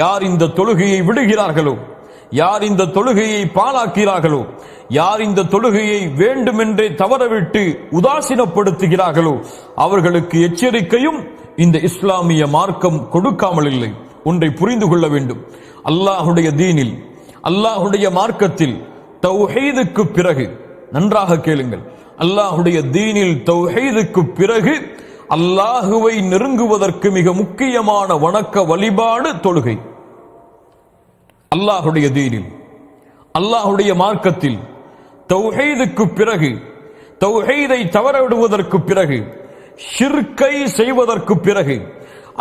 யார் இந்த தொழுகையை விடுகிறார்களோ யார் இந்த தொழுகையை பாழாக்கிறார்களோ யார் இந்த தொழுகையை வேண்டுமென்றே தவறவிட்டு உதாசீனப்படுத்துகிறார்களோ அவர்களுக்கு எச்சரிக்கையும் இந்த இஸ்லாமிய மார்க்கம் கொடுக்காமல் இல்லை. ஒன்றை புரிந்து கொள்ள வேண்டும். அல்லாஹுடைய தீனில் அல்லாஹுடைய மார்க்கத்தில் தௌஹீதுக்கு பிறகு நன்றாக கேளுங்கள். அல்லாஹுடைய தீனில் தௌஹீதுக்கு பிறகு அல்லாஹுவை நெருங்குவதற்கு மிக முக்கியமான வணக்க வழிபாடு தொழுகை. அல்லாஹுடைய தீனில் அல்லாஹுடைய மார்க்கத்தில் தௌஹீதுக்கு பிறகு தௌஹீதை தவறவிடுவதற்கு பிறகு ஷிர்கை செய்வதற்கு பிறகு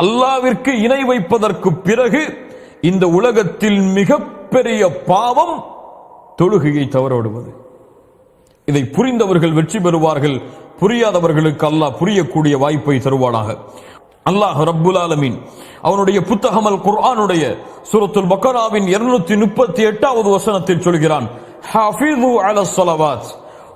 அல்லாவிற்கு இணை வைப்பதற்கு பிறகு இந்த உலகத்தில் மிகப்பெரிய பாவம் தொழுகையை தவறவிடுவது. இதை புரிந்தவர்கள் வெற்றி பெறுவார்கள். புரியாதவர்களுக்கு அல்லாஹ் புரியக்கூடிய வாய்ப்பை தருவானாக. அல்லாஹ் ரப்புல் ஆலமீன். அவனுடைய புத்தகமல் குர்ஆனுடைய சுரத்துல் பக்கராவின் இருநூத்தி முப்பத்தி எட்டாவது வசனத்தில் சொல்கிறான்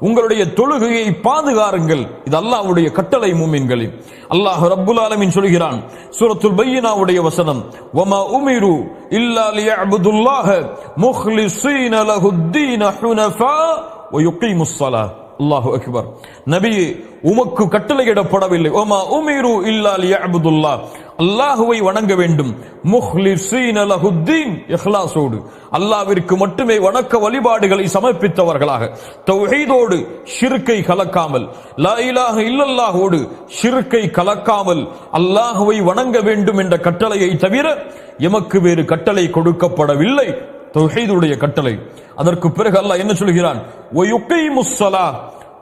உங்களுடைய தொழுகையை பாதுகாருங்கள். இது அல்லாஹ்வுடைய கட்டளை மூமின்களே அல்லாஹ் ரப்புல் ஆலமின் சொல்கிறான் சூரத்துல் பையினாவுடைய வசனம் வம உமிரு இல்லா லியஅபுதுல்லாஹ முஹ்லிஸீன லஹுத்தீன ஹுனஃபா வயுக்கீமுஸ்ஸலாஹ் அல்லாஹு அக்பர் நபி உமக்கு கட்டளையிடப்படவில்லை ஓமா உமிரு இல்லால் லியஅபுதுல்லா. அல்லாஹுவை வணங்க வேண்டும். முஹ்லிஸீன லஹுத்தீன். இஹ்லாஸோடு. அல்லாஹ்விற்கு மட்டுமே வணக்க வழிபாடுகளை சமர்ப்பித்தவர்களாக. தௌஹீதோடு. ஷிர்க்கை கலக்காமல். லா இலாஹ இல்லல்லாஹோடு. ஷிர்க்கை கலக்காமல். அல்லாஹுவை வணங்க வேண்டும் என்ற கட்டளையை தவிர எமக்கு வேறு கட்டளை கொடுக்கப்படவில்லை. தௌஹீதுடைய கட்டளை. அதற்கு பிறகு அல்லாஹ் என்ன சொல்கிறான்? ஒயுக்கைமுஸ்ஸலா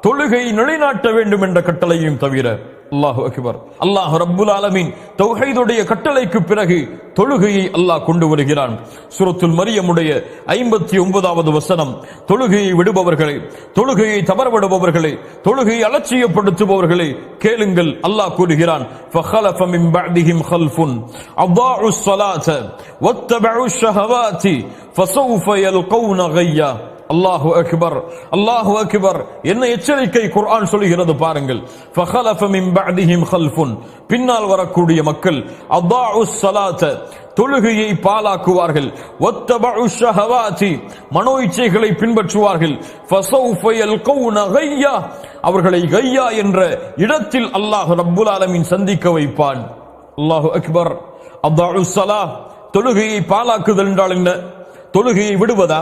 தொழுகை நிலைநாட்ட வேண்டும் என்ற கட்டளையும் தவிர அல்லாஹு அக்பர். அல்லாஹ் ரப்புல் ஆலமின் தௌஹைதுடைய கட்டளைக்கு பிறகு தொழுகையை அல்லாஹ் கொண்டு வருகிறான். சுரத்துல் மரியமுடைய ஐம்பத்தி ஒன்பதாவது வசனம் தொழுகையை விடுபவர்களை தொழுகையை தவறவிடுபவர்களை தொழுகையை அலட்சியப்படுத்துபவர்களை கேளுங்கள் அல்லாஹ் கூறுகிறான் அவ்வாறு அல்லாஹு அக்பர் அல்லாஹு அக்பர். என்ன எச்சரிக்கை குர்ஆன் சொல்லுகிறது பாருங்கள். ஃபஹலஃப மின் பஅதிஹிம் ஹல்ஃபுன் பின்னால் வரக்கூடிய மக்கள் அதாஉ ஸலாத தொழுகையை பாலாக்குவார்கள் ஒத்தபு ஷஹவாதி மனோ இச்சைகளை பின்பற்றுவார்கள். ஃபஸௌஃப யல்கௌன கையா. அவர்களை கையா என்ற இடத்தில் அல்லாஹ் ரப்புல் ஆலமீன் சந்திக்க வைப்பான். அல்லாஹு அக்பர். அதாஉ ஸலா. தொழுகையை பாலாக்குதல் என்றால் என்ன? தொழுகையை விடுவதா?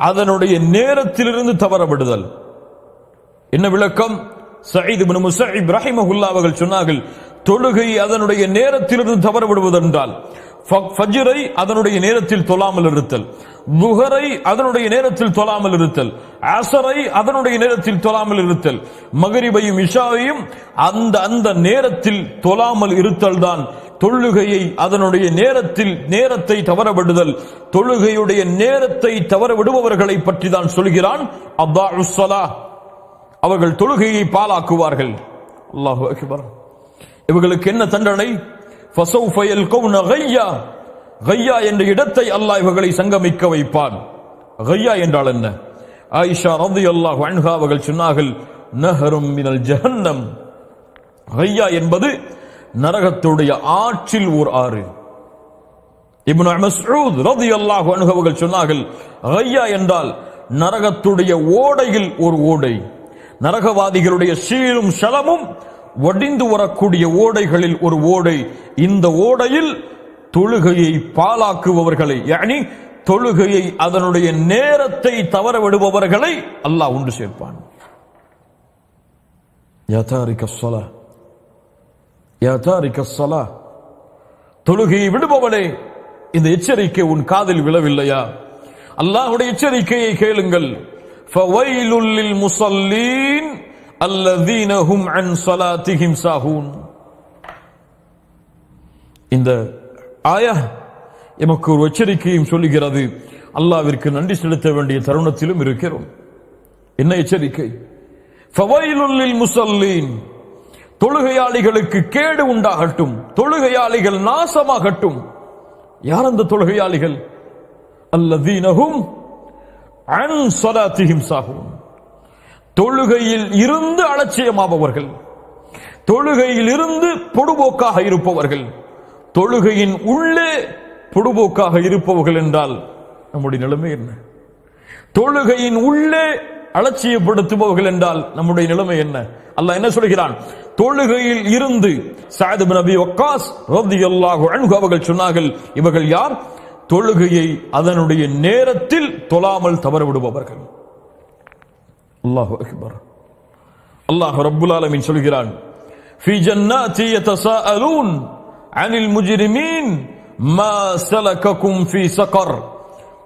அதனுடைய நேரத்திலிருந்து தவறவிடுதல். என்ன விளக்கம்? சயீத் இப்னு முஸைப் அவர்கள் சொன்னார்கள் தொழுகை அதனுடைய நேரத்திலிருந்து தவற விடுவதென்றால் ஃபஜ்ரை அதனுடைய நேரத்தில் தொழாமல் இருத்தல் துஹரை அதனுடைய நேரத்தில் தொழாமல் இருத்தல் அசரை அதனுடைய நேரத்தில் தொழாமல் இருத்தல் மகரிபையும் இஷாவையும் அந்த அந்த நேரத்தில் தொழாமல் இருத்தல் தான் தொழுகையை அதனுடைய நேரத்தில் நேரத்தை தவறவிடுதல். தொழுகையுடைய நேரத்தை தவற விடுபவர்களை பற்றி தான் சொல்கிறான். அப்பா ஸலாஹ் அவர்கள் தொழுகையை பாலாக்குவார்கள் அல்லாஹு அக்பர். இவர்களுக்கு என்ன தண்டனை? ஃபஸௌஃப யல்கௌன கையா. கையா என்ற இடத்தை அல்லாஹ் இவர்களை சங்கமிக்க வைப்பான். கையா என்றால் என்ன? ஆயிஷா ரலியல்லாஹு அன்ஹா அவர்கள் சொன்னார்கள் நஹரும் மினல் ஜஹன்னம். கையா என்பது நரகத்துடைய ஆற்றில் ஓர் ஆறு. இப்னு மஸ்ஊத் ரலியல்லாஹு அன்ஹு அவர்கள் சொன்னார்கள் கையா என்றால் நரகத்துடைய ஓடையில் ஒரு ஓடை. நரகவாதிகளுடைய சீலும் சலமும் ஒடிந்து வரக்கூடிய ஓடைகளில் ஒரு ஓடை. இந்த ஓடையில் தொழுகையை பாலாக்குபவர்களை யானி தொழுகையை அதனுடைய நேரத்தை தவற விடுபவர்களை அல்லாஹ் உண்டு சேர்ப்பான். யதாரிக்க சொலா சலா தொழுகையை விடுபவனே இந்த எச்சரிக்கை உன் காதில் விழவில்லையா? அல்லாஹுடைய எச்சரிக்கையை கேளுங்கள். முசல்லீன் அல்லதீனஹும் அன் சலாத்திஹிம் சாஹூன். இந்த ஆயா எமக்கு ஒரு எச்சரிக்கையும் சொல்லுகிறது. அல்லாவிற்கு நன்றி செலுத்த வேண்டிய தருணத்திலும் இருக்கிறோம். என்ன எச்சரிக்கை? ஃபவைலுல்லில் முசல்லீன் தொழுகையாளிகளுக்கு கேடு உண்டாகட்டும். தொழுகையாளிகள் நாசமாகட்டும். யார் அந்த தொழுகையாளிகள்? அல்லதீனகும் அன் ஸலாத்திஹிம் சாஹூன். தொழுகையில் இருந்து அலட்சியமாபவர்கள். தொழுகையில் இருந்து பொடுபோக்காக இருப்பவர்கள். தொழுகையின் உள்ளே பொடுபோக்காக இருப்பவர்கள் என்றால் நம்முடைய நிலைமை என்ன? தொழுகையின் உள்ளே அலட்சியப்படுத்துபவர்கள் என்றால் நம்முடைய நிலைமை என்ன அல்லாஹ் என்ன சொல்கிறான் தொழுகையில் இருந்து சாயது நபி வக்காஸ் ரலியல்லாஹு அன்ஹு அவர்கள் சொன்னார்கள் இவர்கள் யார் தொழுகையை அதனுடைய நேரத்தில் தொழாமல் தவற விடுபவர்கள் அல்லாஹு அக்பர் அல்லாஹ் ரப்புல் ஆலமீன் சொல்கிறான் في جنات يتساءلون عن المجرمين ما سلككم في سقر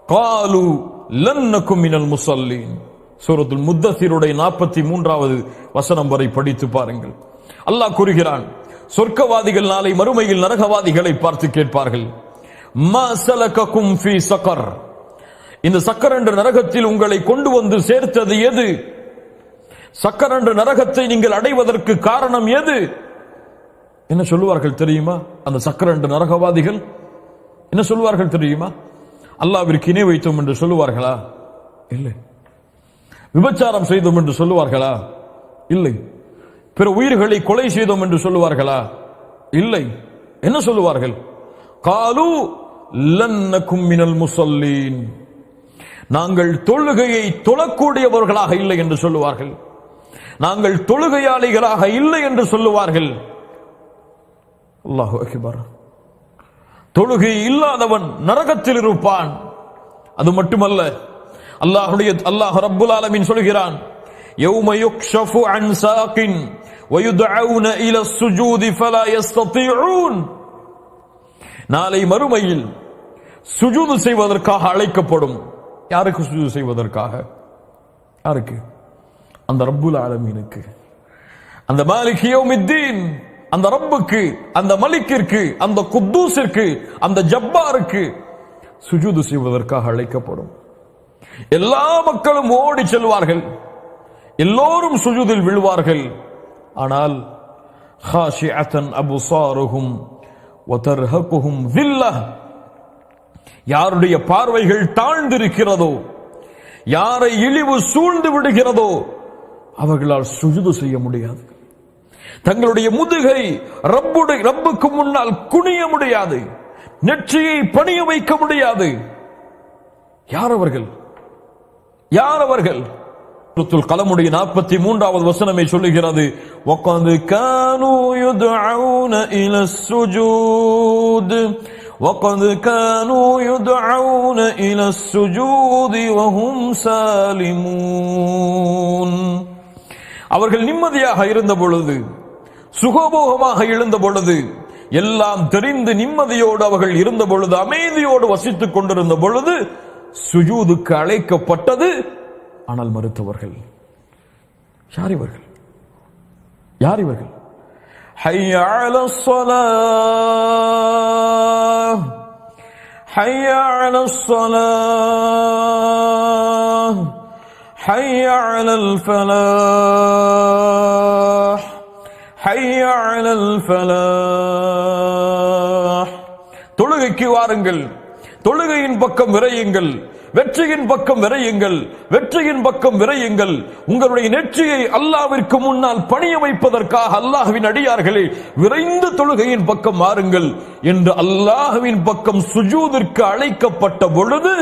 قالوا لن نكن من المصلين சூரத்துல் முத்தசீருடைய நாற்பத்தி மூன்றாவது வசனம் வரை படித்து பாருங்கள். அல்லாஹ் கூறுகிறான் சொர்க்கவாதிகள் நாளை மறுமையில் நரகவாதிகளை பார்த்து கேட்பார்கள். சக்கர். இந்த சக்கர் என்ற நரகத்தில் உங்களை கொண்டு வந்து சேர்த்தது எது? சக்கர் என்ற நரகத்தை நீங்கள் அடைவதற்கு காரணம் எது? என்ன சொல்லுவார்கள் தெரியுமா? அந்த சக்கர என்ற நரகவாதிகள் என்ன சொல்லுவார்கள் தெரியுமா? அல்லாவிற்கு இணை வைத்தோம் என்று சொல்லுவார்களா? இல்லை. விபச்சாரம் செய்தோம் என்று சொல்லுவார்களா? இல்லை. பிற உயிர்களை கொலை செய்தோம் என்று சொல்லுவார்களா? இல்லை. என்ன சொல்லுவார்கள்? காலு லன்னக்கும் மினல் முசல்லீன். நாங்கள் தொழுகையை தொழக்கூடியவர்களாக இல்லை என்று சொல்லுவார்கள். நாங்கள் தொழுகையாளிகளாக இல்லை என்று சொல்லுவார்கள். அல்லாஹு அகிபார். தொழுகை இல்லாதவன் நரகத்தில் இருப்பான். அது மட்டுமல்ல அல்லாஹுடைய அல்லாஹ் ரப்புல் ஆலமீன் சொல்கிறான் يوم يكشف عن ساق ويدعون إلى السجود فلا يستطيعون நாளை மறுமையில் சுஜூது செய்வதற்காக அழைக்கப்படும் யாருக்கு சுஜூது செய்வதற்காக யாருக்கு அந்த ரப்புல் ஆலமீனுக்கு அந்த மாலிக் யௌமித்தீன் அந்த ரப்புக்கு அந்த மலிக்கிற்கு அந்த குத்தூசிற்கு அந்த ஜப்பாருக்கு சுஜூது செய்வதற்காக அழைக்கப்படும் எல்லா மக்களும் ஓடி செல்வார்கள். எல்லோரும் சுஜுதில் விழுவார்கள். ஆனால் ஹாஷிஅத்தன் அபுசாருகும் வதர்ஹகுஹும் தில்லா யாருடைய பார்வைகள் தாழ்ந்திருக்கிறதோ யாரை இழிவு சூழ்ந்து விடுகிறதோ அவர்களால் சுஜுது செய்ய முடியாது. தங்களுடைய முதுகை ரப்புடைய ரப்புக்கு முன்னால் குனிய முடியாது. நெற்றியை பணிய வைக்க முடியாது. யார் அவர்கள்? யார் அவர்கள்? சூரத்துல் கலமுடைய நாற்பத்தி மூன்றாவது வசனமே சொல்லுகிறது. வக்காந்து கானு யுதுஅவுன இல சுஜூத் வக்காந்து கானு யுதுஅவுன இல சுஜூதி வஹும் சாலிமூன். அவர்கள் நிம்மதியாக இருந்த பொழுது சுகபோகமாக எழுந்த பொழுது எல்லாம் தெரிந்து நிம்மதியோடு அவர்கள் இருந்த பொழுது அமைதியோடு வசித்துக் கொண்டிருந்த பொழுது சுஜூதுக்கு அழைக்கப்பட்டது. ஆனால் மறுத்தவர்கள் யார் இவர்கள்? யார் இவர்கள்? ஹையால சொல ஹையால சொல ஹையால ஃபலா ஹையால ஃபலா தொழுகைக்கு வாருங்கள். தொழுகையின் பக்கம் விரையுங்கள் வெற்றியின் பக்கம் விரையுங்கள் வெற்றியின் பக்கம் விரையுங்கள். உங்களுடைய நெற்றியை அல்லாவிற்கு முன்னால் பணிய வைப்பதற்காக அல்லாஹுவின் அடியார்களே விரைந்து தொழுகையின் பக்கம் மாறுங்கள் என்று அல்லாஹுவின் பக்கம் சுஜூதிற்கு அழைக்கப்பட்ட பொழுது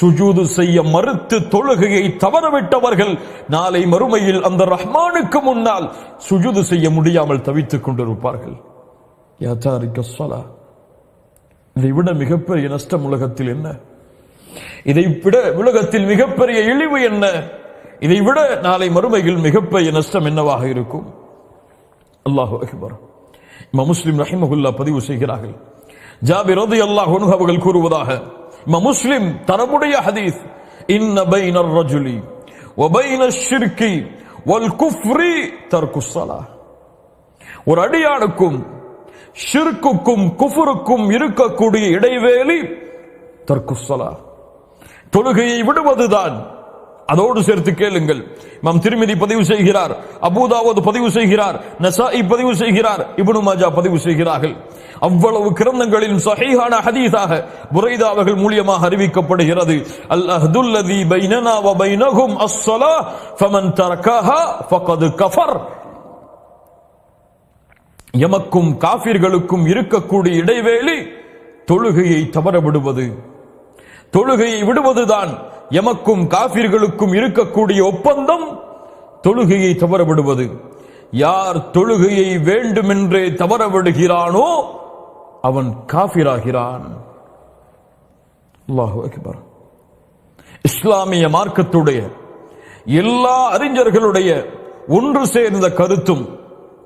சுஜூது செய்ய மறுத்து தொழுகையை தவறவிட்டவர்கள் நாளை மறுமையில் அந்த ரஹ்மானுக்கு முன்னால் சுஜூது செய்ய முடியாமல் தவித்துக் கொண்டிருப்பார்கள். யாச்சாரிக்க தாரிக்க இதை விட மிகப்பெரிய நஷ்டம் உலகத்தில் என்ன? இதை விட உலகத்தில் மிகப்பெரிய இழிவு என்ன? இதை விட நாளை மறுமையில் மிகப்பெரிய நஷ்டம் என்னவாக இருக்கும்? அல்லாஹு அகிபர். முஸ்லிம் ரஹிமகுல்லா பதிவு செய்கிறார்கள். ஜாபி ரதி அல்லாஹ் அவர்கள் கூறுவதாக இம்மா முஸ்லிம் தரமுடைய ஹதீஸ் இன்ன பைனர் ரஜுலி ஒபைன ஷிர்கி ஒல் குஃப்ரி தர்குஸ்ஸலா ஒரு அடியானுக்கும் ஷிர்க்குக்கும் குஃபுருக்கும் இருக்கக்கூடிய இடைவேளி தர்க்குசலா தொழுகையை விடுவதுதான். அதோடு சேர்த்து கேளுங்கள். மாம் திருமதி பதிவு செய்கிறார் அபூதாவது பதிவு செய்கிறார் நசாஇ பதிவு செய்கிறார் இப்னு மாஜா பதிவு செய்கிறார்கள். அவ்வளவு கிரந்தங்களின் சஹீஹான ஹதீஸாக புரைதா அவர்கள் மூலியமாக அறிவிக்கப்படுகிறது. அல்அஹ்துல்லதி பைனனா வ பைனஹும் அஸ்ஸலா ஃபமன் தரக்கஹா ஃபகத் கஃபர். எமக்கும் காபிர்களுக்கும் இருக்கக்கூடிய இடைவேளி தொழுகையை தவற விடுவது தொழுகையை விடுவதுதான் எமக்கும் காபிர்களுக்கும் இருக்கக்கூடிய ஒப்பந்தம். தொழுகையை தவற விடுவது யார் தொழுகையை வேண்டுமென்றே தவற விடுகிறானோ அவன் காபிராகிறான் இஸ்லாமிய மார்க்கத்துடைய எல்லா அறிஞர்களுடைய ஒன்று சேர்ந்த கருத்தும்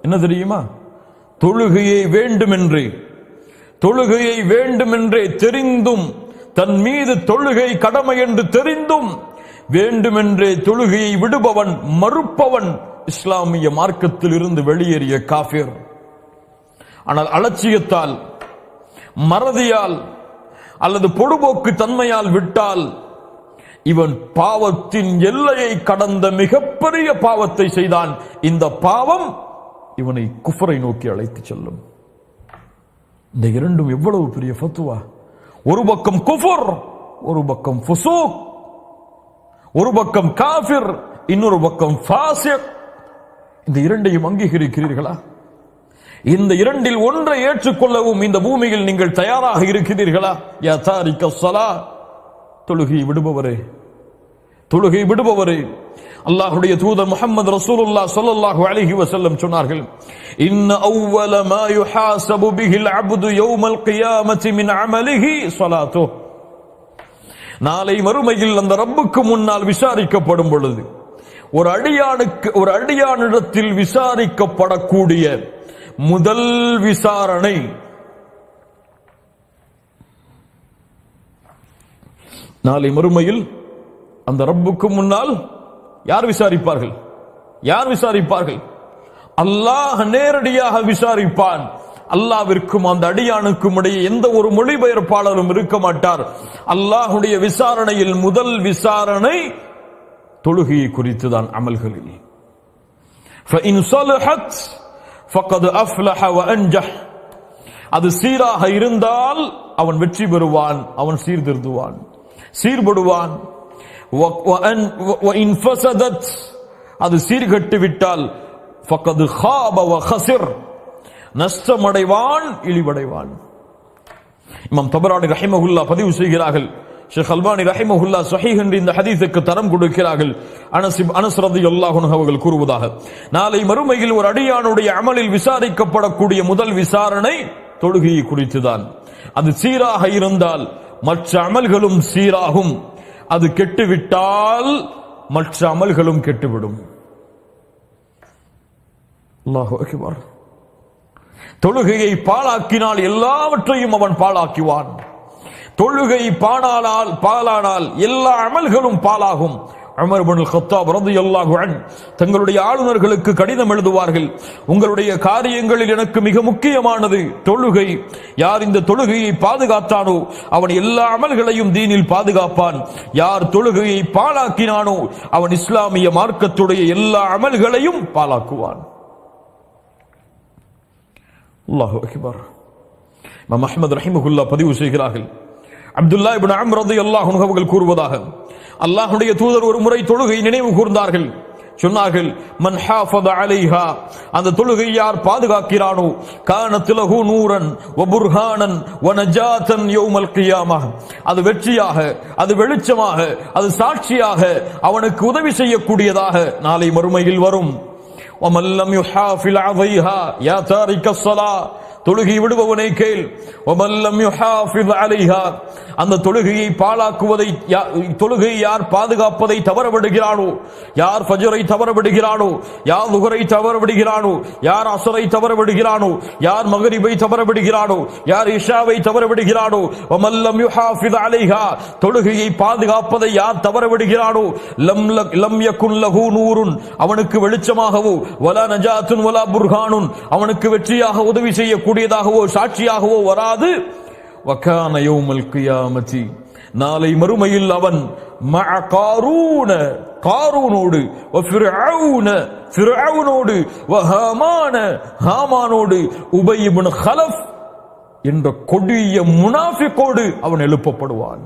என்ன தெரியுமா? தொழுகையை வேண்டுமென்றே தொழுகையை வேண்டுமென்றே தெரிந்தும் தன் மீது தொழுகை கடமை என்று தெரிந்தும் வேண்டுமென்றே தொழுகையை விடுபவன் மறுப்பவன் இஸ்லாமிய மார்க்கத்தில் இருந்து வெளியேறிய காஃபிர். ஆனால் அலட்சியத்தால் மறதியால் அல்லது பொடுபோக்கு தன்மையால் விட்டால் இவன் பாவத்தின் எல்லையை கடந்த மிகப்பெரிய பாவத்தை செய்தான். இந்த பாவம் இவனை குஃபரை நோக்கி அழைத்து செல்லும். இந்த இரண்டும் எவ்வளவு பெரிய ஃபத்துவா? ஒரு பக்கம் குஃபர் ஒரு பக்கம் ஃபுசூக் ஒரு பக்கம் காஃபிர் இன்னொரு பக்கம் ஃபாசிக். இந்த இரண்டையும் அங்கீகரிக்கிறீர்களா? இந்த இரண்டில் ஒன்றை ஏற்றுக்கொள்ளவும் இந்த பூமியில் நீங்கள் தயாராக இருக்கிறீர்களா? யா தாரிக்க தொழுகை விடுபவரே தொழுகை விடுபவரே அல்லாஹுடைய தூதர் முகமது ரசூலுல்லாஹ் ஸல்லல்லாஹு அலைஹி வஸல்லம் சொன்னார்கள் இன்ன அவ்வல மா யுஹாசபு பிஹில் அப்து யௌமல் கியாமத்தி மின் அமலிஹி ஸலாத்துஹ் நாளை மறுமையில் அந்த ரப்புக்கு முன்னால் விசாரிக்கப்படும் பொழுது ஒரு அடியானுக்கு ஒரு அடியானிடத்தில் விசாரிக்கப்படக்கூடிய முதல் விசாரணை நாளை மறுமையில் அந்த ரப்புக்கு முன்னால் யார் விசாரிப்பார்கள்? யார் விசாரிப்பார்கள்? அல்லாஹ் நேரடியாக விசாரிப்பான். அல்லாவிற்கும் அந்த அடியானுக்கும் இடையே எந்த ஒரு மொழிபெயர்ப்பாளரும் இருக்க மாட்டார். அல்லாஹுடைய விசாரணையில் முதல் விசாரணை தொழுகையை குறித்துதான் அமல்களில். அது சீராக இருந்தால் அவன் வெற்றி பெறுவான் அவன் சீர்திருத்துவான் சீர்படுவான். அது சீர்கட்டு விட்டால் நஷ்டமடைவான் இழிவடைவான். இமாம் தபரானி ரஹிமஹுல்லா பதிவு செய்கிறார்கள். ஷேக் அல்பானி ரஹிமஹுல்லா சஹீஹ் என்று இந்த ஹதீஸுக்கு தரம் கொடுக்கிறார்கள். அனஸ் அனஸ் ரதியுல்லாஹு அவர்கள் கூறுவதாக. நாளை மறுமையில் ஒரு அடியானுடைய அமலில் விசாரிக்கப்படக்கூடிய முதல் விசாரணை தொழுகையை குறித்துதான். அது சீராக இருந்தால் மற்ற அமல்களும் சீராகும். அது கெட்டுவிட்டால் மற்ற அமல்களும் கெட்டுவிடும். தொழுகையை பாழாக்கினால் எல்லாவற்றையும் அவன் பாழாக்குவான். தொழுகை பாடானால் பாலானால் எல்லா அமல்களும் பாலாகும் அமர் பின் கத்தாப் ரலியல்லாஹு தங்களுடைய ஆளுநர்களுக்கு கடிதம் எழுதுவார்கள். உங்களுடைய காரியங்களில் எனக்கு மிக முக்கியமானது தொழுகை. யார் இந்த தொழுகையை பாதுகாத்தானோ அவன் எல்லா அமல்களையும் தீனில் பாதுகாப்பான். யார் தொழுகையை பாழாக்கினானோ அவன் இஸ்லாமிய மார்க்கத்துடைய எல்லா அமல்களையும் பாழாக்குவான். அல்லாஹு அகிபார். மஹமது அஹ்மத் பதிவு செய்கிறார்கள். அப்துல்லா இப்னு அம்ர் ரலியல்லாஹு அன்ஹு அவர்கள் கூறுவதாக அல்லாஹ்வுடைய தூதர் ஒரு முறை தொழுகை நினைவு கூர்ந்தார்கள் சொன்னார்கள் மன் ஹாஃபத அலைஹா அந்த தொழுகை யார் பாதுகாக்கிறானோ கானத் லஹு நூரன் வ புர்ஹானன் வ நஜாத்தன் யௌமல் கியாமஹ் அது வெற்றியாக அது வெளிச்சமாக அது சாட்சியாக அவனுக்கு உதவி செய்யக்கூடியதாக நாளை மறுமையில் வரும் ومن لم يحافظ عليها يا تارك الصلاه தொழுகி விடுபவனை கேள். ஒமல்லம் அலைஹார் அந்த தொழுகையை பாழாக்குவதை தொழுகையை யார் பாதுகாப்பதை தவறவிடுகிறானோ யார் ஃபஜரை தவறவிடுகிறானோ யார் நுகரை தவறவிடுகிறானோ யார் அசரை தவறவிடுகிறானோ யார் மகரிபை தவறவிடுகிறானோ யார் இஷாவை தவறவிடுகிறானோ ஒமல்லம் யுஹாஃபித் அலைஹா. தொழுகையை பாதுகாப்பதை யார் தவறவிடுகிறானோ லம் லம் யகுன் லஹூ நூருன். அவனுக்கு வெளிச்சமாகவோ வலா நஜாத்துன் வலா புர்ஹானுன். அவனுக்கு வெற்றியாக உதவி செய்யக்கூடிய கூடியதாகவோ சாட்சியாகவோ வராது. வக்கான யௌமல் கியாமதி. நாளை மறுமையில் அவன் காரூன காரூனோடு வ ஃபிர்அவுன ஹாமானோடு உபயிபுன் இப்னு ஹலஃப் என்ற கொடிய முனாஃபிக்கோடு அவன் எழுப்பப்படுவான்.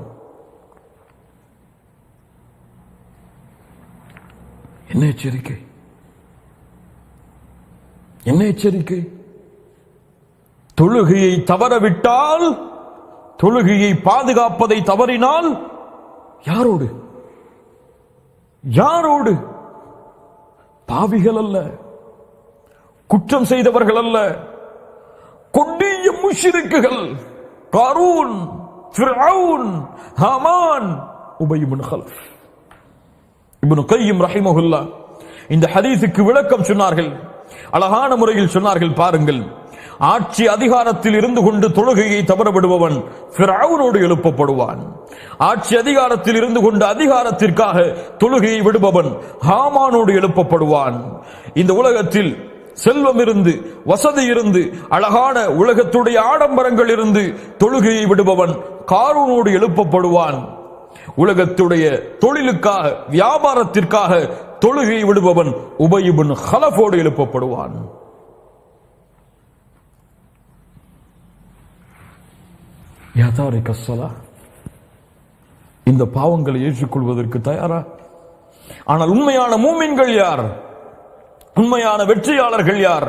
என்ன எச்சரிக்கை? என்ன எச்சரிக்கை? தொழுகையை தவறவிட்டால் தொழுகையை பாதுகாப்பதை தவறினால் யாரோடு? யாரோடு? பாவிகள் அல்ல குற்றம் செய்தவர்கள் அல்ல கொடிய முஷிருக்குகள் கருண் ஃபிர்அவுன் ஹமான் உபய் இப்னு இப்னு கையும் ரஹிமஹுல்லா இந்த ஹதீஸுக்கு விளக்கம் சொன்னார்கள். அழகான முறையில் சொன்னார்கள் பாருங்கள். ஆட்சி அதிகாரத்தில் இருந்து கொண்டு தொழுகையை தவறவிடுபவன் ஃபிரௌனோடு எழுப்பப்படுவான். ஆட்சி அதிகாரத்தில் இருந்து கொண்டு அதிகாரத்திற்காக தொழுகையை விடுபவன் ஹாமானோடு எழுப்பப்படுவான். இந்த உலகத்தில் செல்வம் இருந்து வசதி இருந்து அழகான உலகத்துடைய ஆடம்பரங்கள் இருந்து தொழுகையை விடுபவன் காரூனோடு எழுப்பப்படுவான். உலகத்துடைய தொழிலுக்காக வியாபாரத்திற்காக தொழுகையை விடுபவன் உபயிபின் ஹலஃபோடு எழுப்பப்படுவான். யதாரிக கசலா இந்த பாவங்களை ஏற்றுக்கொள்வதற்கு தயாரா? ஆனால் உண்மையான மூமின்கள் யார்? உண்மையான வெற்றியாளர்கள் யார்?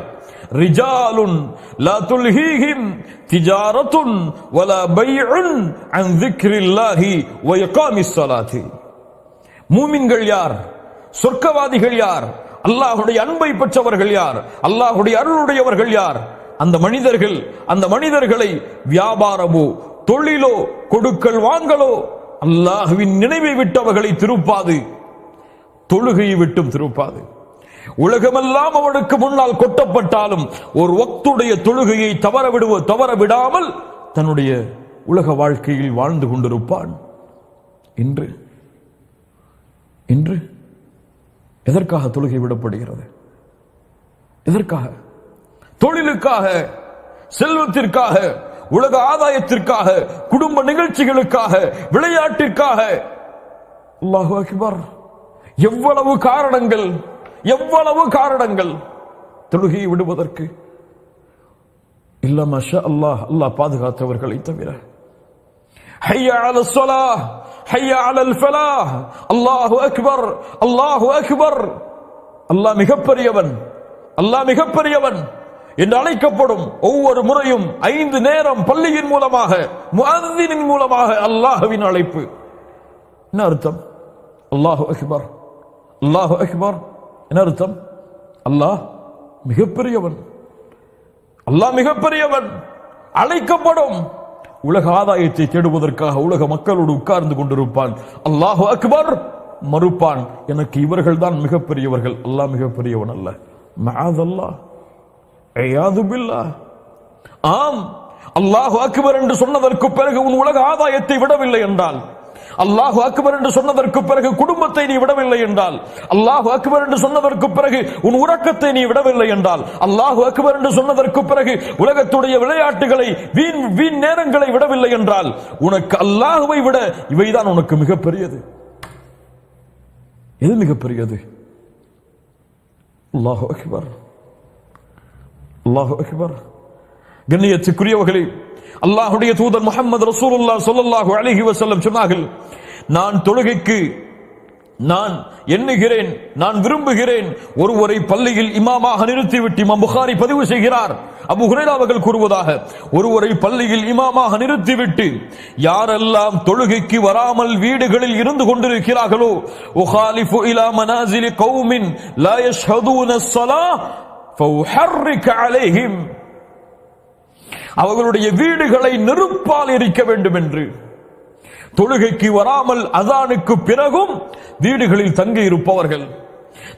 ரிஜாலுன் லா துல்ஹீஹிம் திஜாரத்துன் வலா பைஉன் அன் ذிக்ரில்லாஹி வ இகாமிஸ் ஸலாத்தி. மூமின்கள் யார்? சொர்க்கவாதிகள் யார்? அல்லாஹ்வுடைய அன்பை பெற்றவர்கள் யார்? அல்லாஹுடைய அருளுடையவர்கள் யார்? அந்த மனிதர்கள் அந்த மனிதர்களை வியாபாரமோ தொழிலோ கொடுக்கல் வாங்கலோ அல்லாஹுவின் நினைவை விட்டவர்களை திருப்பாது. தொழுகையை விட்டும் திருப்பாது. உலகமெல்லாம் அவனுக்கு முன்னால் கொட்டப்பட்டாலும் ஒரு ஒத்துடைய தொழுகையை தவற விடுவ தவற விடாமல் தன்னுடைய உலக வாழ்க்கையில் வாழ்ந்து கொண்டிருப்பான். இன்று இன்று எதற்காக தொழுகை விடப்படுகிறது? எதற்காக? தொழிலுக்காக செல்வத்திற்காக உலக ஆதாயத்திற்காக குடும்ப நிகழ்ச்சிகளுக்காக விளையாட்டிற்காக. அல்லாஹு அக்பர். எவ்வளவு காரணங்கள் எவ்வளவு காரணங்கள் தொழுகையை விடுவதற்கு. இல்ல அல்லாஹ் அல்லாஹ் பாதுகாத்தவர்களை தவிர. ஹையா அல ஸலா ஹையா அலல் அல்லாஹு அக்பர் அல்லாஹு அக்பர். அல்லாஹ் மிகப்பெரியவன் அல்லாஹ் மிகப்பெரியவன். என்று அழைக்கப்படும் ஒவ்வொரு முறையும் ஐந்து நேரம் பள்ளியின் மூலமாக முஅத்தினின் மூலமாக அல்லாஹ்வின் அழைப்பு. என்ன அர்த்தம்? அல்லாஹு அக்பர். அல்லாஹு அக்பர். என்ன அர்த்தம்? அல்லாஹ் மிகப்பெரியவன். அல்லாஹ் மிகப்பெரியவன். அழைக்கப்படும். உலக ஆதாயத்தை தேடுவதற்காக உலக மக்களோடு உட்கார்ந்து கொண்டிருப்பான். அல்லாஹு அக்பர். மறுப்பான். எனக்கு இவர்கள் தான் மிகப்பெரியவர்கள். அல்லாஹ் மிகப்பெரியவன் அல்ல. மாதல்லாஹ் ஆம் அல்லாஹு அக்பர் என்று சொன்னதற்கு பிறகு உன் உலக ஆதாயத்தை விடவில்லை என்றால் அல்லாஹு அக்பர் என்று சொன்னதற்கு பிறகு குடும்பத்தை நீ விடவில்லை என்றால் அல்லாஹு அக்பர் என்று சொன்னதற்கு பிறகு உன் உறக்கத்தை நீ விடவில்லை என்றால் அல்லாஹு அக்பர் என்று சொன்னதற்கு பிறகு உலகத்துடைய விளையாட்டுகளை வீண் வீண் நேரங்களை விடவில்லை என்றால் உனக்கு அல்லாஹுவை விட இவைதான் உனக்கு மிகப்பெரியது. எது மிகப்பெரியது? அல்லாஹு அக்பர். அல்லாஹு அக்பர். கண்ணியத்துக்குரியவர்களே அல்லாஹுடைய தூதர் முகமது ரசூலுல்லா சொல்லல்லாஹு அழகி வசல்லம் சொன்னார்கள் நான் தொழுகைக்கு நான் எண்ணுகிறேன் நான் விரும்புகிறேன் ஒருவரை பள்ளியில் இமாமாக நிறுத்திவிட்டு இமாம் புகாரி பதிவு செய்கிறார். அபு அவர்கள் கூறுவதாக ஒருவரை பள்ளியில் இமாமாக நிறுத்திவிட்டு யாரெல்லாம் தொழுகைக்கு வராமல் வீடுகளில் இருந்து கொண்டிருக்கிறார்களோ உகாலிஃபு இலா மனாசிலி கௌமின் லா யஷ்ஹதூன ஸலாஹ் அலைஹிம் அவர்களுடைய வீடுகளை நெருப்பால் எரிக்க வேண்டும் என்று தொழுகைக்கு வராமல் அதானுக்கு பிறகும் வீடுகளில் தங்கி இருப்பவர்கள்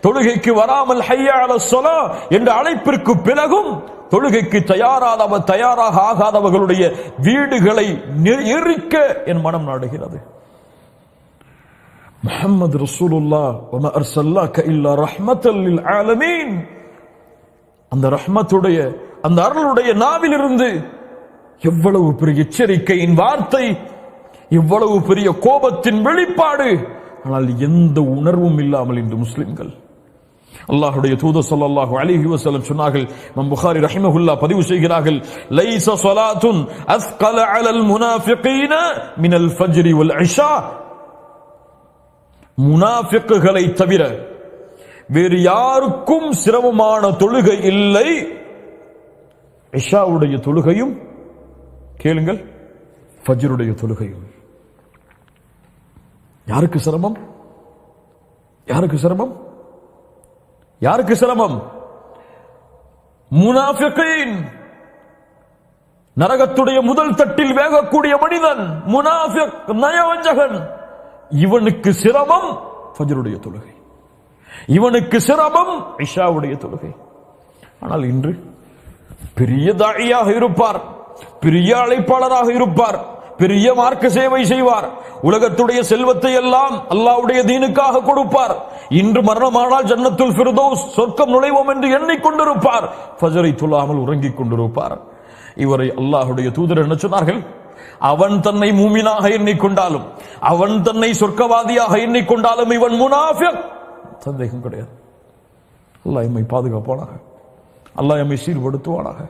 தொழுகைக்கு வராமல் ஹையால சொலா என்ற அழைப்பிற்கு பிறகும் தொழுகைக்கு தயாராதவ தயாராக ஆகாதவர்களுடைய வீடுகளை எரிக்க என் மனம் நாடுகிறது. முகமது ரசூலுல்லா வமா அர்சல்லாக இல்லா ரஹ்மத்தல் லில் ஆலமீன். அந்த ரஹ்மத்துடைய அந்த அருளுடைய நாவிலிருந்து எவ்வளவு பெரிய எச்சரிக்கையின் வார்த்தை எவ்வளவு பெரிய கோபத்தின் வெளிப்பாடு ஆனால் எந்த உணர்வும் இல்லாமல் இன்று முஸ்லிம்கள். அல்லாஹுடைய தூத சொல்லாஹு அலிஹி வசலம் சொன்னார்கள் நம் புகாரி ரஹிமஹுல்லாஹ் பதிவு செய்கிறார்கள் லைச சொலாத்துன் அஸ்கல அலல் முனாஃபிகீன மினல் ஃபஜ்ரி வல் ஐஷா முனாஃபிக்குகளை தவிர வேறு யாருக்கும் சிரமமான தொழுகை இல்லை. இஷாவுடைய தொழுகையும் கேளுங்கள் ஃபஜ்ருடைய தொழுகையும். யாருக்கு சிரமம்? யாருக்கு சிரமம்? யாருக்கு சிரமம்? முனாஃபிகின் நரகத்துடைய முதல் தட்டில் வேகக்கூடிய மனிதன் முனாஃபிக் நயவஞ்சகன். இவனுக்கு சிரமம் ஃபஜ்ருடைய தொழுகை. இவனுக்கு சிரமம் இஷாவுடைய தொழுகை. ஆனால் இன்று பெரிய தாழியாக இருப்பார் பெரிய அழைப்பாளராக இருப்பார் பெரிய மார்க்க சேவை செய்வார் உலகத்துடைய செல்வத்தை எல்லாம் அல்லாவுடைய தீனுக்காக கொடுப்பார். இன்று மரணமானால் ஜன்னத்துல் ஃபிர்தௌஸ் சொர்க்கம் நுழைவோம் என்று எண்ணிக்கொண்டிருப்பார். ஃபஜரை துல்லாமல் உறங்கிக் கொண்டிருப்பார். இவரை அல்லாஹுடைய தூதர் என்ன சொன்னார்கள்? அவன் தன்னை மூமினாக எண்ணிக்கொண்டாலும் அவன் தன்னை சொர்க்கவாதியாக எண்ணிக்கொண்டாலும் இவன் முனாஃபிக். சந்தேகம் கிடையாது. அல்லாஹ் எம்மை பாதுகாப்பானாக. அல்லாஹ் எம்மை சீர்படுத்துவானாக.